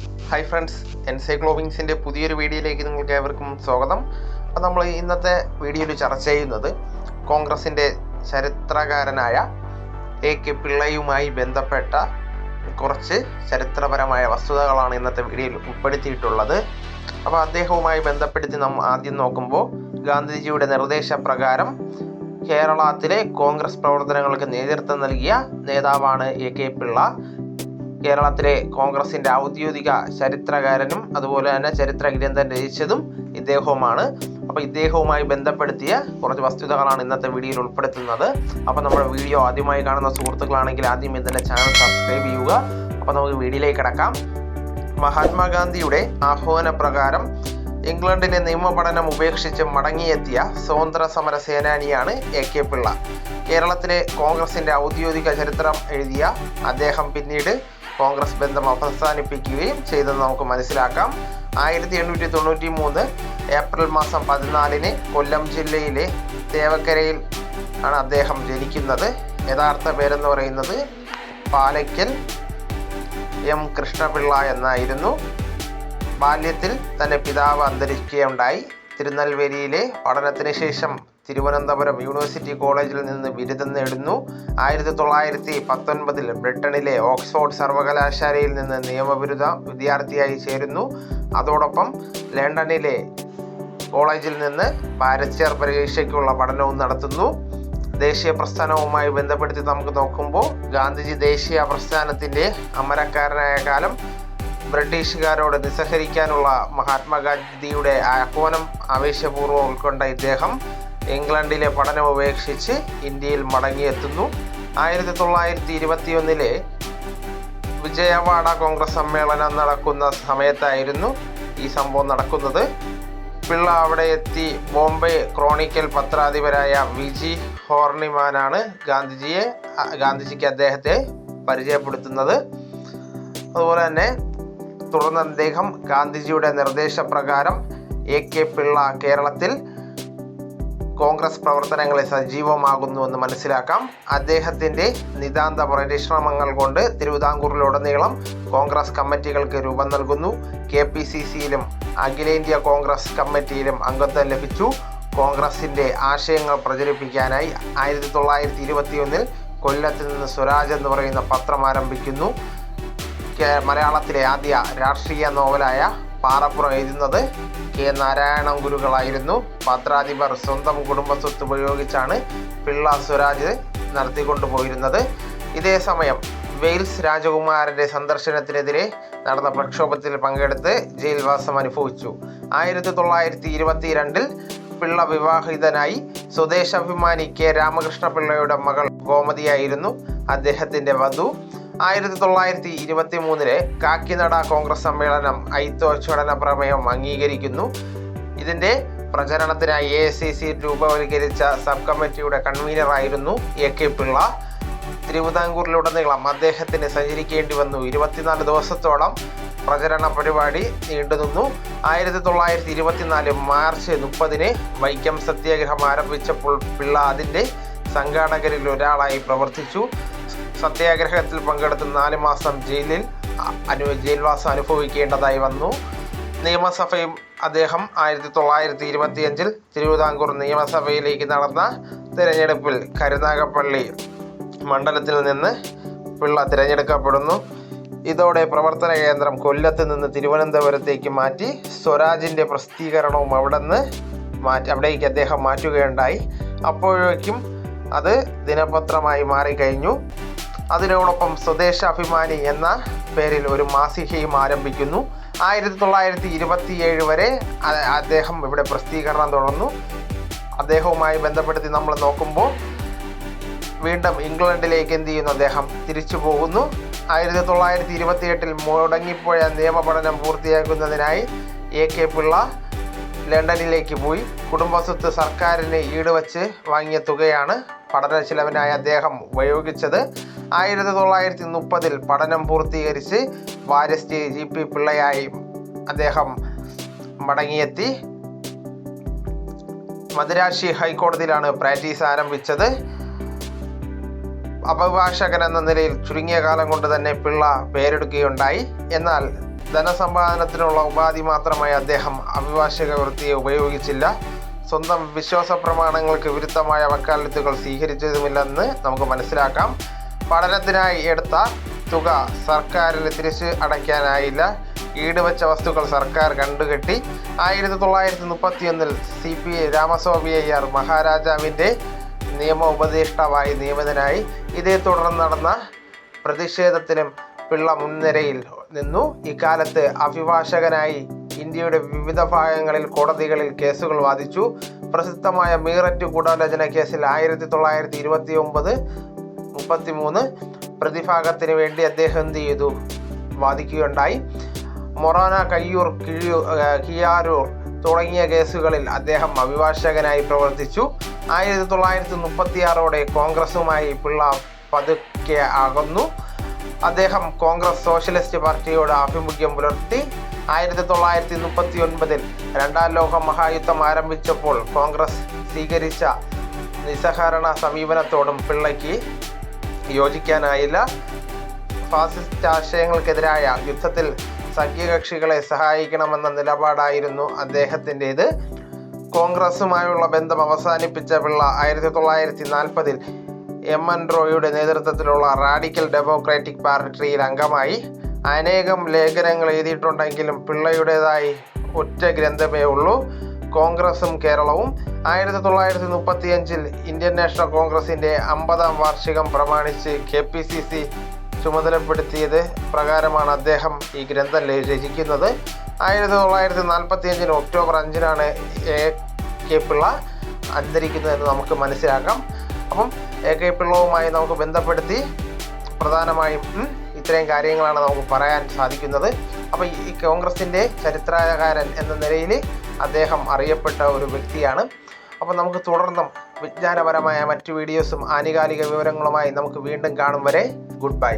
Hi friends എൻസൈക്ലോവിങ്സിന്റെ പുതിയൊരു വീഡിയോയിലേക്ക് നിങ്ങൾക്ക് ഏവർക്കും സ്വാഗതം. അപ്പോൾ നമ്മൾ ഇന്നത്തെ വീഡിയോയിൽ ചർച്ച ചെയ്യുന്നത് കോൺഗ്രസിന്റെ ചരിത്രകാരനായ എ കെ പിള്ളയുമായി ബന്ധപ്പെട്ട കുറച്ച് ചരിത്രപരമായ വസ്തുതകളാണ് ഇന്നത്തെ വീഡിയോയിൽ ഉൾപ്പെടുത്തിയിട്ടുള്ളത്. അപ്പോൾ അദ്ദേഹവുമായി ബന്ധപ്പെടുത്തി നാം ആദ്യം നോക്കുമ്പോൾ ഗാന്ധിജിയുടെ നിർദ്ദേശപ്രകാരം കേരളത്തിലെ കോൺഗ്രസ് പ്രവർത്തനങ്ങൾക്ക് നേതൃത്വം നൽകിയ നേതാവാണ് എ കെ പിള്ള. കേരളത്തിലെ കോൺഗ്രസിന്റെ ഔദ്യോഗിക ചരിത്രകാരനും അതുപോലെ തന്നെ ചരിത്ര ഗ്രന്ഥം രചിച്ചതും ഇദ്ദേഹവുമാണ്. അപ്പോൾ ഇദ്ദേഹവുമായി ബന്ധപ്പെടുത്തിയ കുറച്ച് വസ്തുതകളാണ് ഇന്നത്തെ വീഡിയോയിൽ ഉൾപ്പെടുത്തുന്നത്. അപ്പോൾ നമ്മുടെ വീഡിയോ ആദ്യമായി കാണുന്ന സുഹൃത്തുക്കളാണെങ്കിൽ ആദ്യം ഇതിന്റെ ചാനൽ സബ്സ്ക്രൈബ് ചെയ്യുക. അപ്പോൾ നമുക്ക് വീഡിയോയിലേക്ക് കിടക്കാം. മഹാത്മാഗാന്ധിയുടെ ആഹ്വാന പ്രകാരം ഇംഗ്ലണ്ടിലെ നിയമപഠനം ഉപേക്ഷിച്ച് മടങ്ങിയെത്തിയ സ്വതന്ത്ര സമര സേനാനിയാണ് എ കെ പിള്ള. കേരളത്തിലെ കോൺഗ്രസിന്റെ ഔദ്യോഗിക ചരിത്രം എഴുതിയ അദ്ദേഹം പിന്നീട് കോൺഗ്രസ് ബന്ധം അവസാനിപ്പിക്കുകയും ചെയ്തെന്ന് നമുക്ക് മനസ്സിലാക്കാം. ആയിരത്തി എണ്ണൂറ്റി തൊണ്ണൂറ്റി മൂന്ന് ഏപ്രിൽ മാസം പതിനാലിന് കൊല്ലം ജില്ലയിലെ തേവക്കരയിൽ ആണ് അദ്ദേഹം ജനിക്കുന്നത്. യഥാർത്ഥ പേരെന്ന് പറയുന്നത് പാലയ്ക്കൽ എം കൃഷ്ണപിള്ള എന്നായിരുന്നു. ബാല്യത്തിൽ തന്റെ പിതാവ് അന്തരിക്കുകയുണ്ടായി. തിരുനെൽവേലിയിലെ പഠനത്തിന് ശേഷം തിരുവനന്തപുരം യൂണിവേഴ്സിറ്റി കോളേജിൽ നിന്ന് ബിരുദം നേടുന്നു. ആയിരത്തി തൊള്ളായിരത്തി പത്തൊൻപതിൽ ബ്രിട്ടനിലെ ഓക്സ്ഫോർഡ് സർവകലാശാലയിൽ നിന്ന് നിയമബിരുദ വിദ്യാർത്ഥിയായി ചേരുന്നു. അതോടൊപ്പം ലണ്ടനിലെ കോളേജിൽ നിന്ന് ബാരിസ്റ്റർ പരീക്ഷയ്ക്കുള്ള പഠനവും നടത്തുന്നു. ദേശീയ പ്രസ്ഥാനവുമായി ബന്ധപ്പെടുത്തി നമുക്ക് നോക്കുമ്പോൾ ഗാന്ധിജി ദേശീയ പ്രസ്ഥാനത്തിന്റെ അമരക്കാരനായ കാലം ബ്രിട്ടീഷുകാരോട് നിസ്സഹരിക്കാനുള്ള മഹാത്മാഗാന്ധിയുടെ ആഹ്വാനം ആവേശപൂർവം ഉൾക്കൊണ്ട ഇദ്ദേഹം. ഇംഗ്ലണ്ടിലെ പഠനം ഉപേക്ഷിച്ച് ഇന്ത്യയിൽ മടങ്ങിയെത്തുന്നു. ആയിരത്തി തൊള്ളായിരത്തി ഇരുപത്തിയൊന്നിലെ വിജയവാഡ കോൺഗ്രസ് സമ്മേളനം നടക്കുന്ന സമയത്തായിരുന്നു ഈ സംഭവം നടക്കുന്നത്. പിള്ള അവിടെ എത്തി ബോംബെ ക്രോണിക്കൽ പത്രാധിപരായ വിജി ഹോർണിമാനാണ് ഗാന്ധിജിയെ ഗാന്ധിജിക്ക് അദ്ദേഹത്തെ പരിചയപ്പെടുത്തുന്നത്. അതുപോലെ തന്നെ തുടർന്ന് അദ്ദേഹം ഗാന്ധിജിയുടെ നിർദ്ദേശപ്രകാരം എ കെ പിള്ള കേരളത്തിൽ കോൺഗ്രസ് പ്രവർത്തനങ്ങളെ സജീവമാകുന്നുവെന്ന് മനസ്സിലാക്കാം. അദ്ദേഹത്തിന്റെ നിതാന്ത പരിശ്രമങ്ങൾ കൊണ്ട് തിരുവിതാംകൂറിലുടനീളം കോൺഗ്രസ് കമ്മിറ്റികൾക്ക് രൂപം നൽകുന്നു. കെ പി സി സിയിലും അഖിലേന്ത്യാ കോൺഗ്രസ് കമ്മിറ്റിയിലും അംഗത്വം ലഭിച്ചു. കോൺഗ്രസിന്റെ ആശയങ്ങൾ പ്രചരിപ്പിക്കാനായി ആയിരത്തി തൊള്ളായിരത്തി ഇരുപത്തിയൊന്നിൽ കൊല്ലത്ത് നിന്ന് സ്വരാജ് എന്ന് പറയുന്ന പത്രം ആരംഭിക്കുന്നു. മലയാളത്തിലെ ആദ്യ രാഷ്ട്രീയ നോവലായ പാറപ്പുറം എഴുതുന്നത് കെ നാരായണം ഗുരുക്കളായിരുന്നു. പത്രാധിപർ സ്വന്തം കുടുംബസ്വത്ത് ഉപയോഗിച്ചാണ് പിള്ള സ്വരാജ് നടത്തിക്കൊണ്ടുപോയിരുന്നത്. ഇതേ സമയം വെയിൽസ് രാജകുമാരന്റെ സന്ദർശനത്തിനെതിരെ നടന്ന പ്രക്ഷോഭത്തിൽ പങ്കെടുത്ത് ജയിൽവാസം അനുഭവിച്ചു. ആയിരത്തി തൊള്ളായിരത്തി ഇരുപത്തിരണ്ടിൽ പിള്ള വിവാഹിതനായി സ്വദേശാഭിമാനി കെ രാമകൃഷ്ണ പിള്ളയുടെ മകൾ ഗോമതിയായിരുന്നു. അദ്ദേഹത്തിന്റെ വധു ആയിരത്തി തൊള്ളായിരത്തി ഇരുപത്തി മൂന്നിലെ കാക്കിനട കോൺഗ്രസ് സമ്മേളനം ഐത്തോച്ഛടന പ്രമേയം അംഗീകരിക്കുന്നു. ഇതിന്റെ പ്രചരണത്തിനായി എ സി സി രൂപവൽക്കരിച്ച സബ് കമ്മിറ്റിയുടെ കൺവീനറായിരുന്നു എ കെ പിള്ള. തിരുവിതാംകൂറിലുടനീളം അദ്ദേഹത്തിന് സഞ്ചരിക്കേണ്ടി വന്നു. ഇരുപത്തിനാല് ദിവസത്തോളം പ്രചരണ പരിപാടി നീണ്ടുനിന്നു ആയിരത്തി തൊള്ളായിരത്തി ഇരുപത്തിനാല് മാർച്ച് മുപ്പതിന് വൈക്കം സത്യാഗ്രഹം ആരംഭിച്ചപ്പോൾ പിള്ള അതിന്റെ സംഘാടകരിൽ ഒരാളായി പ്രവർത്തിച്ചു. സത്യാഗ്രഹത്തിൽ പങ്കെടുത്ത് നാല് മാസം ജയിലിൽ അനു ജയിൽവാസം അനുഭവിക്കേണ്ടതായി വന്നു. നിയമസഭയും അദ്ദേഹം ആയിരത്തി തൊള്ളായിരത്തി ഇരുപത്തിയഞ്ചിൽ തിരുവിതാംകൂർ നിയമസഭയിലേക്ക് നടന്ന തിരഞ്ഞെടുപ്പിൽ കരുനാഗപ്പള്ളി മണ്ഡലത്തിൽ നിന്ന് പിള്ള തിരഞ്ഞെടുക്കപ്പെടുന്നു. ഇതോടെ പ്രവർത്തന കേന്ദ്രം കൊല്ലത്ത് നിന്ന് തിരുവനന്തപുരത്തേക്ക് മാറ്റി സ്വരാജിന്റെ പ്രസിദ്ധീകരണവും അവിടെ നിന്ന് മാറ്റി അവിടേക്ക് അദ്ദേഹം മാറ്റുകയുണ്ടായി. അപ്പോഴേക്കും അത് ദിനപത്രമായി മാറിക്കഴിഞ്ഞു. അതിനോടൊപ്പം സ്വദേശാഭിമാനി എന്ന പേരിൽ ഒരു മാസികയും ആരംഭിക്കുന്നു. ആയിരത്തി തൊള്ളായിരത്തി ഇരുപത്തിയേഴ് വരെ അദ്ദേഹം ഇവിടെ പ്രസിദ്ധീകരണം തുടർന്നു. അദ്ദേഹവുമായി ബന്ധപ്പെടുത്തി നമ്മൾ നോക്കുമ്പോൾ വീണ്ടും ഇംഗ്ലണ്ടിലേക്ക് എന്ത് ചെയ്യുന്നു അദ്ദേഹം? തിരിച്ചു പോകുന്നു. ആയിരത്തി തൊള്ളായിരത്തി ഇരുപത്തി എട്ടിൽ മുടങ്ങിപ്പോയ നിയമപഠനം പൂർത്തിയാക്കുന്നതിനായി എ കെ പിള്ള ലണ്ടനിലേക്ക് പോയി. കുടുംബസ്വത്ത് സർക്കാരിന് ഈടുവച്ച് വാങ്ങിയ തുകയാണ് പഠന ചിലവിനായി അദ്ദേഹം ഉപയോഗിച്ചത് ആയിരത്തി തൊള്ളായിരത്തി മുപ്പതിൽ പഠനം പൂർത്തീകരിച്ച് വാരസ്റ്റി ജി പി പിള്ളയായി അദ്ദേഹം മടങ്ങിയെത്തി. മദുരാശി ഹൈക്കോടതിയിലാണ് പ്രാക്ടീസ് ആരംഭിച്ചത്. അഭിഭാഷകൻ എന്ന നിലയിൽ ചുരുങ്ങിയ കാലം കൊണ്ട് തന്നെ പിള്ള പേരെടുക്കുകയുണ്ടായി എന്നാൽ ധനസമ്പാദനത്തിനുള്ള ഉപാധി മാത്രമായി അദ്ദേഹം അഭിഭാഷക വൃത്തിയെ ഉപയോഗിച്ചില്ല. സ്വന്തം വിശ്വാസ പ്രമാണങ്ങൾക്ക് വിരുദ്ധമായ വക്കാലത്തുകൾ സ്വീകരിച്ചതുമില്ലെന്ന് നമുക്ക് മനസ്സിലാക്കാം. പഠനത്തിനായി എടുത്ത തുക സർക്കാരിന് തിരിച്ച് അടയ്ക്കാനായില്ല. ഈടുവച്ച വസ്തുക്കൾ സർക്കാർ കണ്ടുകെട്ടി. ആയിരത്തി തൊള്ളായിരത്തി മുപ്പത്തിയൊന്നിൽ സി പി രാമസ്വാമി അയ്യർ മഹാരാജാവിന്റെ നിയമ ഉപദേഷ്ടാവായി നിയമിതനായി. ഇതേ തുടർന്ന് നടന്ന പ്രതിഷേധത്തിനും പിള്ള മുൻനിരയിൽ നിന്നു. ഇക്കാലത്ത് അഭിഭാഷകനായി ഇന്ത്യയുടെ വിവിധ ഭാഗങ്ങളിൽ കോടതികളിൽ കേസുകൾ വാദിച്ചു. പ്രസിദ്ധമായ മീററ്റ് ഗൂഢാലോചന കേസിൽ ആയിരത്തി തൊള്ളായിരത്തി ഇരുപത്തി ഒമ്പത് മുപ്പത്തി മൂന്ന് പ്രതിഭാഗത്തിന് വേണ്ടി അദ്ദേഹം എന്ത് ചെയ്തു? വാദിക്കുകയുണ്ടായി. മൊറാന കയ്യൂർ കിഴിയൂർ കിയാരൂർ തുടങ്ങിയ കേസുകളിൽ അദ്ദേഹം അഭിഭാഷകനായി പ്രവർത്തിച്ചു. ആയിരത്തി തൊള്ളായിരത്തി മുപ്പത്തിയാറോടെ കോൺഗ്രസുമായി പിള്ള പതുക്കെ അകന്നു. അദ്ദേഹം കോൺഗ്രസ് സോഷ്യലിസ്റ്റ് പാർട്ടിയോട് ആഭിമുഖ്യം പുലർത്തി. ആയിരത്തി തൊള്ളായിരത്തി മുപ്പത്തി ഒൻപതിൽ രണ്ടാം ലോക മഹായുദ്ധം ആരംഭിച്ചപ്പോൾ കോൺഗ്രസ് സ്വീകരിച്ച നിസ്സഹകരണ സമീപനത്തോടും പിള്ളയ്ക്ക് യോജിക്കാനായില്ല. ഫാസിസ്റ്റ് ആശയങ്ങൾക്കെതിരായ യുദ്ധത്തിൽ സഖ്യകക്ഷികളെ സഹായിക്കണമെന്ന നിലപാടായിരുന്നു അദ്ദേഹത്തിന്റെത്. കോൺഗ്രസുമായുള്ള ബന്ധം അവസാനിപ്പിച്ച പിള്ള ആയിരത്തി തൊള്ളായിരത്തി നാൽപ്പതിൽ എം എൻ റോയുടെ നേതൃത്വത്തിലുള്ള റാഡിക്കൽ ഡെമോക്രാറ്റിക് പാർട്ടിയിൽ അംഗമായി. അനേകം ലേഖനങ്ങൾ എഴുതിയിട്ടുണ്ടെങ്കിലും പിള്ളയുടേതായി ഒറ്റ ഗ്രന്ഥമേ ഉള്ളൂ. കോൺഗ്രസും കേരളവും. ആയിരത്തി തൊള്ളായിരത്തി മുപ്പത്തിയഞ്ചിൽ ഇന്ത്യൻ നാഷണൽ കോൺഗ്രസിന്റെ അമ്പതാം വാർഷികം പ്രമാണിച്ച് കെ പി സി സി ചുമതലപ്പെടുത്തിയത് പ്രകാരമാണ് അദ്ദേഹം ഈ ഗ്രന്ഥം രചിക്കുന്നത്. ആയിരത്തി തൊള്ളായിരത്തി നാൽപ്പത്തി അഞ്ചിന് ഒക്ടോബർ അഞ്ചിനാണ് എ കെ പിള്ള അന്തരിക്കുന്നതെന്ന് നമുക്ക് മനസ്സിലാക്കാം. അപ്പം എ കെ പിള്ളവുമായി നമുക്ക് ബന്ധപ്പെടുത്തി പ്രധാനമായും ഇത്രയും കാര്യങ്ങളാണ് നമുക്ക് പറയാൻ സാധിക്കുന്നത്. അപ്പോൾ ഈ കോൺഗ്രസിന്റെ ചരിത്രകാരൻ എന്ന നിലയിൽ അദ്ദേഹം അറിയപ്പെട്ട ഒരു വ്യക്തിയാണ്. അപ്പോൾ നമുക്ക് തുടർന്നും വിജ്ഞാനപരമായ മറ്റു വീഡിയോസും ആനുകാലിക വിവരങ്ങളുമായി നമുക്ക് വീണ്ടും കാണും വരെ. Good bye